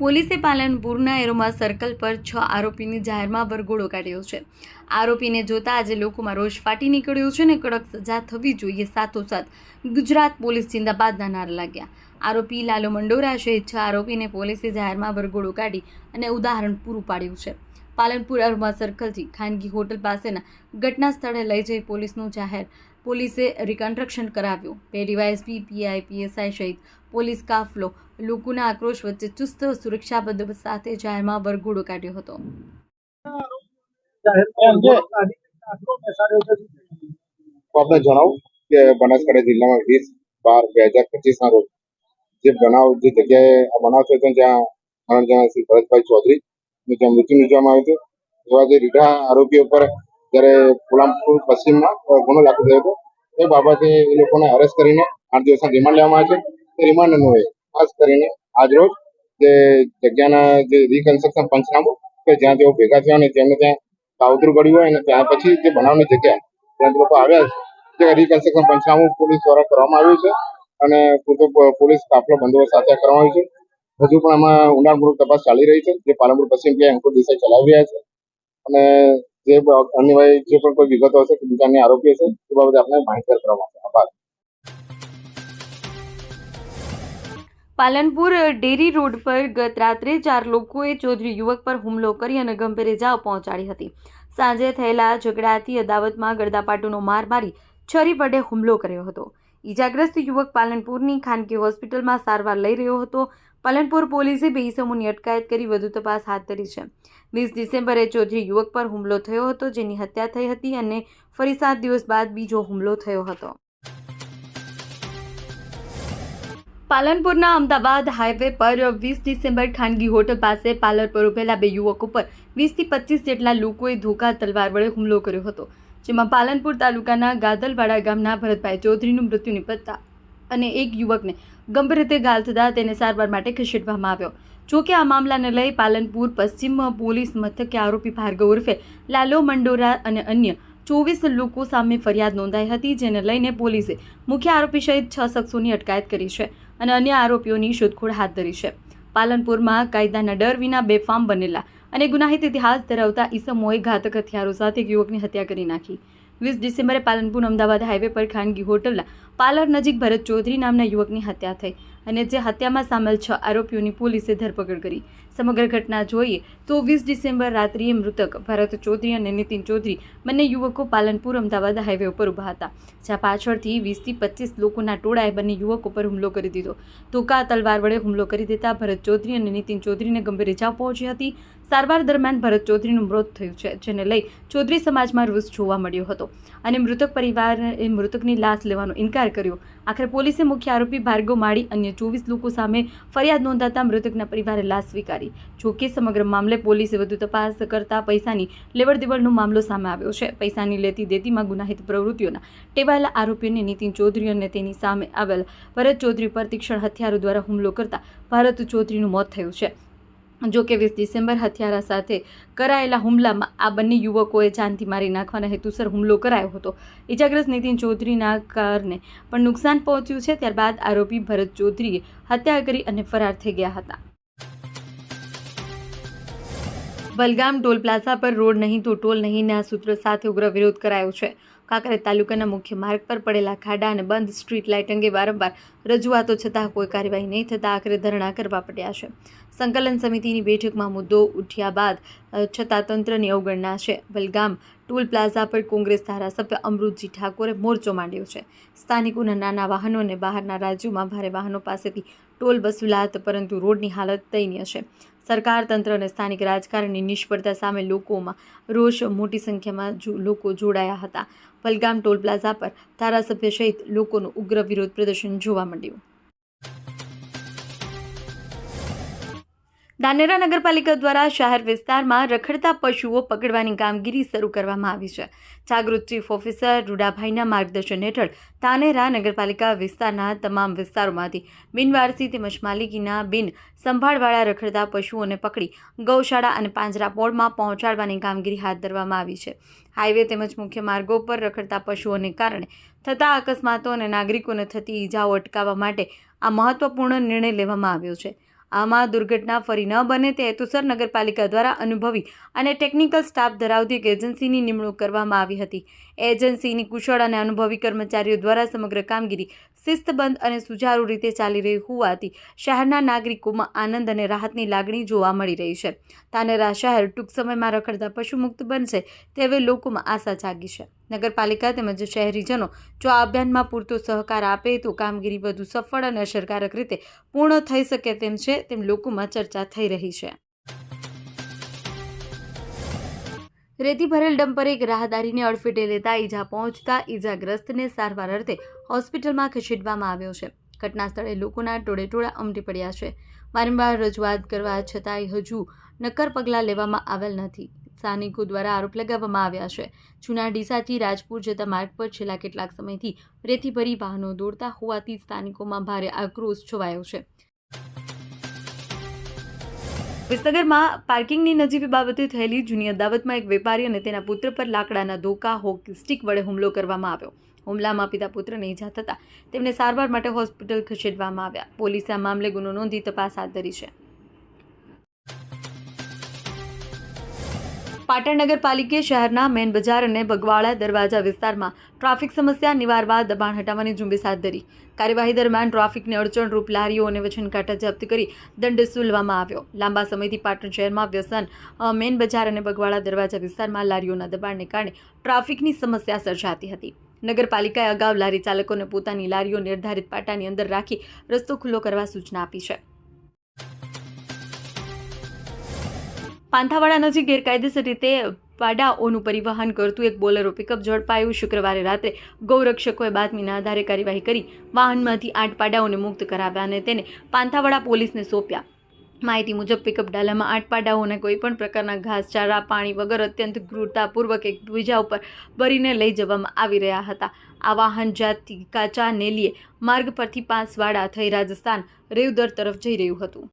પોલીસે પાલનપુરના aroma circle પર છ આરોપીની જાહેરમાં વરઘોડો કાઢ્યો છે. આરોપીને જોતા આજે લોકોમાં રોષ ફાટી નીકળ્યો છે ને કડક સજા થવી જોઈએ સાથોસાથ ગુજરાત પોલીસ જિંદાબાદના નારા લાગ્યા. આરોપી લાલો મંડોરા સહિત છ આરોપીને પોલીસે જાહેરમાં વરઘોડો કાઢી અને ઉદાહરણ પૂરું પાડ્યું છે. પાલનપુર અરમા સર્કલથી ખાનગી હોટલ પાસેના ઘટના સ્થળે લઈ જઈ પોલીસનું જાહેર પોલીસે રિકન્સ્ટ્રક્શન કરાવ્યું. બે ડીવાયએસપી પીઆઈ પીએસઆઈ સહિત પોલીસ કાફલો લોકોના આક્રોશ વચ્ચે ચુસ્ત સુરક્ષા બંદોબસ્ત સાથે જાહેરમાં વરઘોડો કાઢ્યો હતો. આપને જણાવું કે બનાસકાંઠા જિલ્લામાં વીસ બાર બે હજાર પચીસના રોજ જે બનાવ જે જગ્યાએ આ બનાવ થયો હતો ત્યાં ત્રણ જણા શ્રી ભરતભાઈ ચૌધરી નું મૃત્યુ નિપજવામાં આવ્યું હતું એવા જે રીઢા આરોપીઓ પર જ્યારે પુલામપુર પશ્ચિમમાં ગુનો દાખલ થયો હતો, એ બાબતે એ લોકોને અરેસ્ટ કરીને આઠ દિવસના રિમાન્ડ લેવામાં આવે છે. તે રિમાન્ડ અન્વયે ખાસ કરીને આજરોજ જે જગ્યાના જે રિકન્સ્ટ્રક્શન પંચનામું, કે જ્યાં તેઓ ભેગા થયા અને તેમને ત્યાં કાવતરું પડ્યું હોય અને ત્યાર પછી જે બનાવની જગ્યા ત્યાં લોકો આવ્યા છે, તે રિકન્સ્ટ્રક્શન પંચનામું પોલીસ દ્વારા કરવામાં આવ્યું છે અને પૂરતો પોલીસ કાફલો બંદોબસ્ત સાથે કરવામાં આવ્યો છે. હજુ પણ આમાં ઊંડાણપૂર્વક તપાસ ચાલી રહી છે. જે પાલનપુર પશ્ચિમ ક્યાંય અંકુર દેસાઈ ચલાવી રહ્યા છે. અને જે બ- જે પણ કોઈ વિગતો હશે કે બીજા આરોપી હશે, એ બાબતે આપણે માહિતગાર કરવામાં આવશે આભાર. પાલનપુર ડેરી રોડ પર ગત રાત્રે ચાર લોકોએ ચૌધરી યુવક પર હુમલો કરી અને ગંભીર ઇજાઓ પહોંચાડી હતી. સાંજે થયેલા ઝઘડાથી અદાવતમાં ગળદાપાટુનો માર મારી છરી વડે હુમલો કર્યો હતો. ઈજાગ્રસ્ત યુવક પાલનપુરની ખાનગી હોસ્પિટલમાં સારવાર લઈ રહ્યો હતો. પાલનપુર પોલીસે બે અટકાયત કરી વધુ તપાસ હાથ ધરી છે. વીસ ડિસેમ્બરે ચૌધરી યુવક પર હુમલો થયો હતો, જેની હત્યા થઈ હતી અને ફરી સાત દિવસ બાદ બીજો હુમલો થયો હતો. પાલનપુરના અમદાવાદ હાઈવે પર વીસ ડિસેમ્બર ખાનગી હોટલ પાસે પાર્લર પર ઉભેલા બે યુવકો પર વીસથી પચીસ જેટલા લોકોએ ધોકા, તલવાર વડે હુમલો કર્યો હતો, જેમાં પાલનપુર તાલુકાના ગાદલવાડા ગામના ભરતભાઈ ચૌધરીનું મૃત્યુ નિપજતા અને એક યુવકને ગંભીર રીતે ઘાયલ થતાં તેને સારવાર માટે ખસેડવામાં આવ્યો. જોકે આ મામલાને લઈ પાલનપુર, પશ્ચિમ પોલીસ મથકે આરોપી ભાર્ગવ ઉર્ફે લાલો મંડોરા અને અન્ય ચોવીસ લોકો સામે ફરિયાદ નોંધાઈ હતી, જેને લઈને પોલીસે મુખ્ય આરોપી સહિત છ શખ્સોની અટકાયત કરી છે અને અન્ય આરોપીઓની શોધખોળ હાથ ધરી છે. પાલનપુરમાં કાયદાના ડર વિના બેફામ બનેલા અને ગુનાહિત ઇતિહાસ ધરાવતા ઈસમોએ ઘાતક હથિયારો સાથે યુવકની હત્યા કરી નાખી. વીસ ડિસેમ્બરે પાલનપુર અમદાવાદ હાઈવે પર ખાનગી હોટલના પાર્લર નજીક ભરત ચૌધરી નામના યુવકની હત્યા થઈ અને જે હત્યામાં સામેલ છ આરોપીઓની પોલીસે ધરપકડ કરી. સમગ્ર ઘટના જોઈએ તો વીસ ડિસેમ્બર રાત્રિએ મૃતક ભરત ચૌધરી અને નીતિન ચૌધરી બંને યુવકો પાલનપુર, અમદાવાદ હાઈવે ઉપર ઊભા હતા, જ્યાં પાછળથી વીસથી પચીસ લોકોના ટોળાએ બંને યુવકો પર હુમલો કરી દીધો. ધોકા, તલવાર વડે હુમલો કરી દેતા ભરત ચૌધરી અને નીતિન ચૌધરીને ગંભીર ઇજાઓ પહોંચી હતી. સારવાર દરમિયાન ભરત ચૌધરીનું મૃત થયું છે, જેને લઈ ચૌધરી સમાજમાં રોષ જોવા મળ્યો હતો અને મૃતક પરિવારે મૃતકની લાશ લેવાનો ઇનકાર કર્યો. આખરે પોલીસે મુખ્ય આરોપી ભાર્ગવ માળી અન્ય ચોવીસ લોકો સામે ફરિયાદ નોંધાતા મૃતકના પરિવારે લાશ સ્વીકારી. જોકે સમગ્ર મામલે પોલીસે વધુ તપાસ કરતા પૈસાની લેવડ દેવડનો મામલો સામે આવ્યો છે. પૈસાની લેતી દેતીમાં ગુનાહિત પ્રવૃત્તિઓના ટેવાયેલા આરોપીઓને નીતિન ચૌધરી અને તેની સામે આવેલ ભરત ચૌધરી પર તીક્ષણ હથિયારો દ્વારા હુમલો કરતા ભારત ચૌધરીનું મોત થયું છે. જો કે વીસ ડિસેમ્બર હથિયારા સાથે કરાયેલા હુમલામાં આ બંને યુવકોએ જાનથી મારી નાખવાના હેતુસર હુમલો કરાયો હતો. ઇજાગ્રસ્ત નીતિન ચૌધરીના કારને પણ નુકસાન પહોંચ્યું છે. ત્યારબાદ આરોપી ભરત ચૌધરીએ હત્યા કરી અને ફરાર થઈ ગયા હતા. બલગામ ટોલ પ્લાઝા પર રોડ નહીં તો ટોલ નહીંના સૂત્ર સાથે ઉગ્ર વિરોધ કરાયો છે. કાંકરેજ તાલુકાના મુખ્ય માર્ગ પર પડેલા ખાડા અને બંધ સ્ટ્રીટ લાઇટ અંગે વારંવાર રજૂઆતો છતાં કોઈ કાર્યવાહી નહીં થતાં આખરે ધરણા કરવા પડ્યા છે. સંકલન સમિતિની બેઠકમાં મુદ્દો ઉઠ્યા બાદ છતાં તંત્રની અવગણના છે. બલગામ ટોલ પ્લાઝા પર કોંગ્રેસ ધારાસભ્ય અમૃતજી ઠાકોરે મોરચો માંડ્યો છે. સ્થાનિકોના નાના વાહનો અને બહારના રાજ્યોમાં ભારે વાહનો પાસેથી ટોલ વસૂલાત, પરંતુ રોડની હાલત દયનીય છે. સરકાર તંત્ર અને સ્થાનિક રાજકારણની નિષ્ફળતા સામે લોકોમાં રોષ મોટી સંખ્યામાં લોકો જોડાયા હતા. પલગામ ટોલ પ્લાઝા પર ધારાસભ્ય સહિત લોકોનું ઉગ્ર વિરોધ પ્રદર્શન જોવા મળ્યું. ધાનેરા નગરપાલિકા દ્વારા શહેર વિસ્તારમાં રખડતા પશુઓ પકડવાની કામગીરી શરૂ કરવામાં આવી છે. જાગૃત ચીફ ઓફિસર રૂડાભાઈના માર્ગદર્શન હેઠળ ધાનેરા નગરપાલિકા વિસ્તારના તમામ વિસ્તારોમાંથી બિનવારસી તેમજ માલિકીના બિન સંભાળવાળા રખડતા પશુઓને પકડી ગૌશાળા અને પાંજરાપોળમાં પહોંચાડવાની કામગીરી હાથ ધરવામાં આવી છે. હાઈવે તેમજ મુખ્ય માર્ગો પર રખડતા પશુઓને કારણે થતા અકસ્માતો અને નાગરિકોને થતી ઈજાઓ અટકાવવા માટે આ મહત્વપૂર્ણ નિર્ણય લેવામાં આવ્યો છે. આમાં દુર્ઘટના ફરી ન બને તે હેતુસર નગરપાલિકા દ્વારા અનુભવી અને ટેકનિકલ સ્ટાફ ધરાવતી એક એજન્સીની નિમણૂક કરવામાં આવી હતી. એજન્સીની કુશળ અને અનુભવી કર્મચારીઓ દ્વારા સમગ્ર કામગીરી શિસ્તબંધ અને સુચારુ રીતે ચાલી રહી હોવાથી શહેરના નાગરિકોમાં આનંદ અને રાહતની લાગણી જોવા મળી રહી છે. તાનેરા શહેર ટૂંક સમયમાં રખડતા પશુમુક્ત બનશે તેવી લોકોમાં આશા જાગી છે. નગરપાલિકા તેમજ શહેરીજનો જો આ અભિયાનમાં પૂરતો સહકાર આપે તો કામગીરી વધુ સફળ અને અસરકારક રીતે પૂર્ણ થઈ શકે તેમ છે તેમ લોકોમાં ચર્ચા થઈ રહી છે. રેતી ભરેલ ડમ્પરે એક રાહદારીને અડફેટે લેતા ઈજા પહોંચતા ઈજાગ્રસ્તને સારવાર અર્થે હોસ્પિટલમાં ખસેડવામાં આવ્યો છે. ઘટના સ્થળે લોકોના ટોળેટોળા ઉમટી પડ્યા છે. વારંવાર રજૂઆત કરવા છતાંય હજુ નક્કર પગલાં લેવામાં આવેલ નથી. સ્થાનિકો દ્વારા આરોપ લગાવવામાં આવ્યા છે. જૂના ડીસાથી રાજપુર જતા માર્ગ પર છેલ્લા કેટલાક સમયથી રેતી ભરી વાહનો દોડતા હોવાથી સ્થાનિકોમાં ભારે આક્રોશ છવાયો છે. વિસનગરમાં પાર્કિંગની નજીવી બાબતે થયેલી જૂની અદાવતમાં એક વેપારી અને તેના પુત્ર પર લાકડાના ધોકા હોકી સ્ટિક વડે હુમલો કરવામાં આવ્યો. હુમલામાં પિતા પુત્રને ઈજા થતાં તેમને સારવાર માટે હોસ્પિટલ ખસેડવામાં આવ્યા. પોલીસે આ મામલે ગુનો નોંધી તપાસ હાથ ધરી છે. પાટણ નગરપાલિકે શહેરના મેન બજાર અને બગવાડા દરવાજા વિસ્તારમાં ટ્રાફિક સમસ્યા, નિવારવા, દબાણ હટાવવાની ઝુંબેશ હાથ ધરી. કાર્યવાહી દરમિયાન ટ્રાફિકને અડચણરૂપ લારીઓ અને વચનકાંટા જપ્ત કરી દંડ વસૂલવામાં આવ્યો. લાંબા સમયથી પાટણ શહેરમાં વ્યસન મેન બજાર અને બગવાડા દરવાજા વિસ્તારમાં લારીઓના દબાણને કારણે ટ્રાફિકની સમસ્યા સર્જાતી હતી. નગરપાલિકાએ અગાઉ લારી ચાલકોને પોતાની લારીઓ નિર્ધારિત પાટાની અંદર રાખી રસ્તો ખુલ્લો કરવા સૂચના આપી છે. પાંથાવાડા નજીક ગેરકાયદેસર રીતે પાડાઓનું પરિવહન કરતું એક બોલેરો પિકઅપ ઝડપાયું. શુક્રવારે રાત્રે ગૌરક્ષકોએ બાતમીના આધારે કાર્યવાહી કરી વાહનમાંથી આઠ પાડાઓને મુક્ત કરાવ્યા અને તેને પાંથાવાડા પોલીસને સોંપ્યા. માહિતી મુજબ પિકઅપ ડાલામાં આઠ પાડાઓને કોઈપણ પ્રકારના ઘાસચારા પાણી વગર અત્યંત ક્રૂરતાપૂર્વક એકબીજા ઉપર ભરીને લઈ જવામાં આવી રહ્યા હતા. આ વાહન જાતથી કાચા નેલીએ માર્ગ પરથી પાંસવાડા થઈ રાજસ્થાન, રેવદર તરફ જઈ રહ્યું હતું.